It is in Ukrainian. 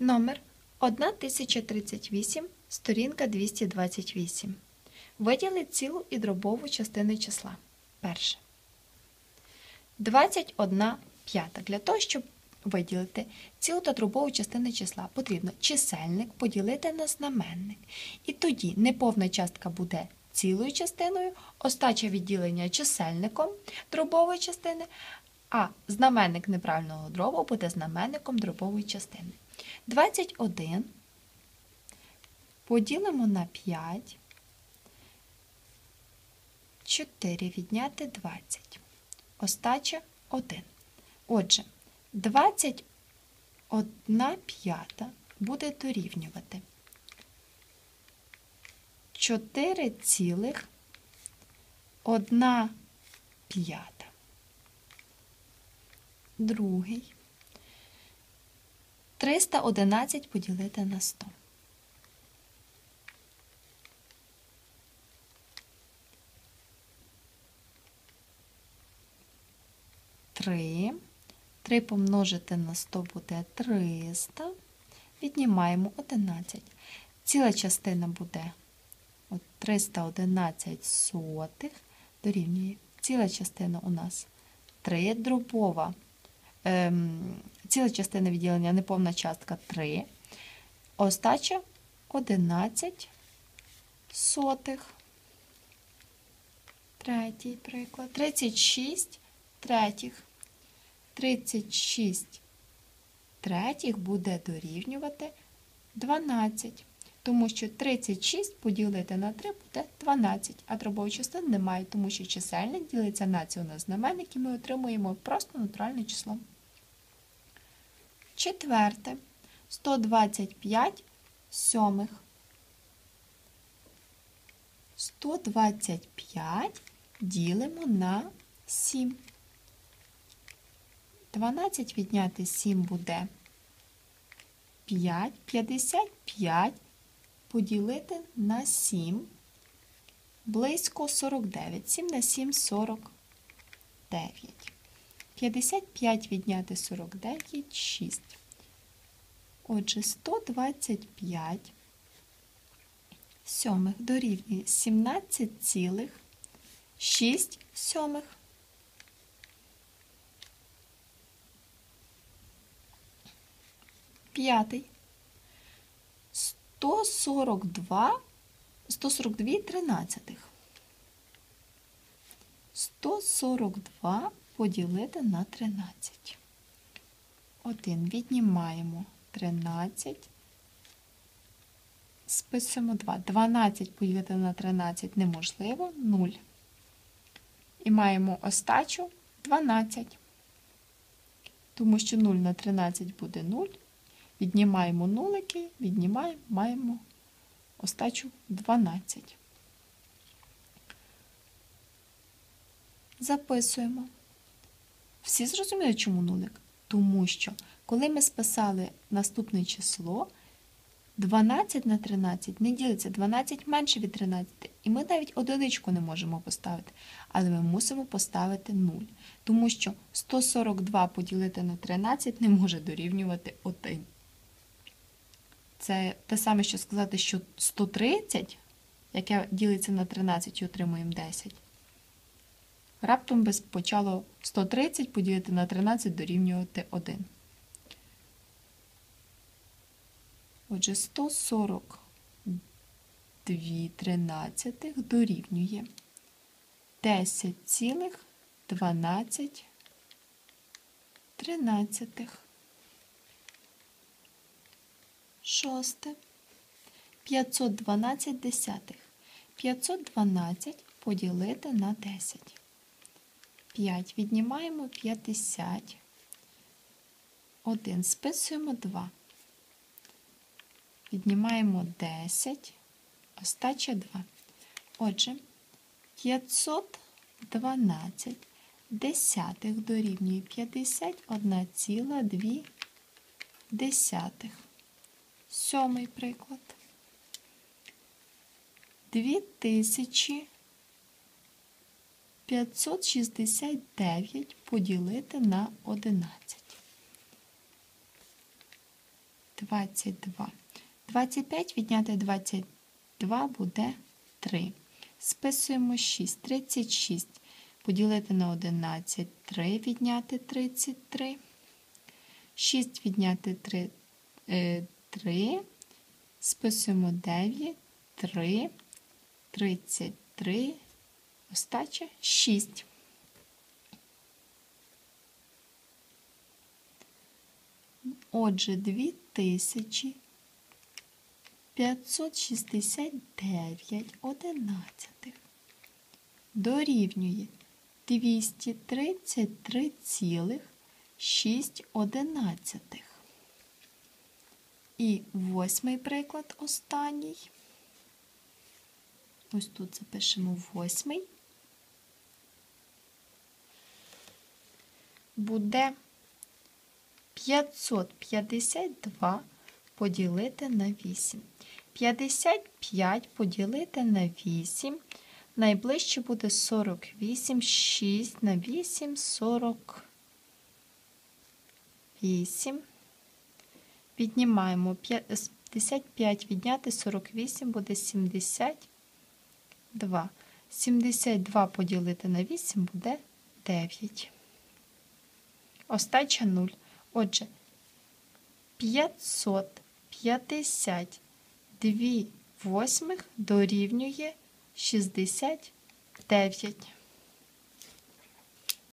Номер 1038, сторінка 228. Виділи цілу і дробову частини числа. Перше. 21 п'ята. Для того, щоб виділити цілу та дробову частини числа, потрібно чисельник поділити на знаменник. І тоді неповна частка буде цілою частиною, остача відділення чисельником дробової частини, а знаменник неправильного дробу буде знаменником дробової частини. 21 поділимо на 5. 4 відняти 20. Остача 1. Отже, 21 п'ята буде дорівнювати 4 цілих 1 п'ята. Другий. 311 поділити на 100. Три. 3 помножити на 100 буде 300. Віднімаємо 11. Ціла частина буде от 311 сотих. Дорівнює. Ціла частина у нас 3 дробова. Ем, ціла частина відділення неповна частка 3. Остача 11 сотих. Третій приклад. 36 третіх. 36 третіх буде дорівнювати 12. Тому що 36 поділити на 3 буде 12, а дробової частини немає, тому що чисельник ділиться на на знаменник, і ми отримуємо просто натуральне число. Четверте. 125 сьомих. 125 ділимо на 7. 12 відняти 7 буде 5. 55 поділити на 7. Близько 49. 7 на 7 49. 55 відняти 49 6. Отже, 125 сьомих дорівнює 17,6 сьомих. П'ятий. 142, 142 тринадцятих. 142 поділити на 13. 1 віднімаємо 13. Списуємо 2. 12 поділити на 13 неможливо, 0. І маємо остачу 12. Тому що 0 на 13 буде 0. Віднімаємо нулики, віднімаємо, маємо остачу 12. Записуємо. Всі зрозуміли, чому нулик? Тому що, коли ми списали наступне число, 12 на 13 не ділиться 12 менше від 13, і ми навіть одиничку не можемо поставити, але ми мусимо поставити 0, тому що 142 поділити на 13 не може дорівнювати 1. Це те саме, що сказати, що 130, яке ділиться на 13 і отримуємо 10. Раптом би почало 130 поділити на 13 дорівнювати 1. Отже, 142 тринадцятих дорівнює 10,12 тринадцятих. Шосте. 512 десятих. 512 поділити на 10. 5 віднімаємо 50. 1 списуємо 2. Віднімаємо 10. Остача 2. Отже, 512 десятих дорівнює 51,2 десятих. Сьомий приклад. 2569 поділити на 11. 22. 25 відняти 22 буде 3. Списуємо 6. 36. Поділити на 11. 3 відняти 33. 6 відняти 3. Е, 3. Списуємо 9. 3. 33. Остача 6. Отже, 2569 одинадцятих дорівнює 233,6 одинадцятих. І восьмий приклад останній. Ось тут запишемо восьмий. Буде 552 поділити на 8. 55 поділити на 8. Найближче буде 48, 6 на 8, 48. Віднімаємо 55 відняти 48 буде 72. 72 поділити на 8 буде 9. Остача 0. Отже, 552 восьмих дорівнює 69.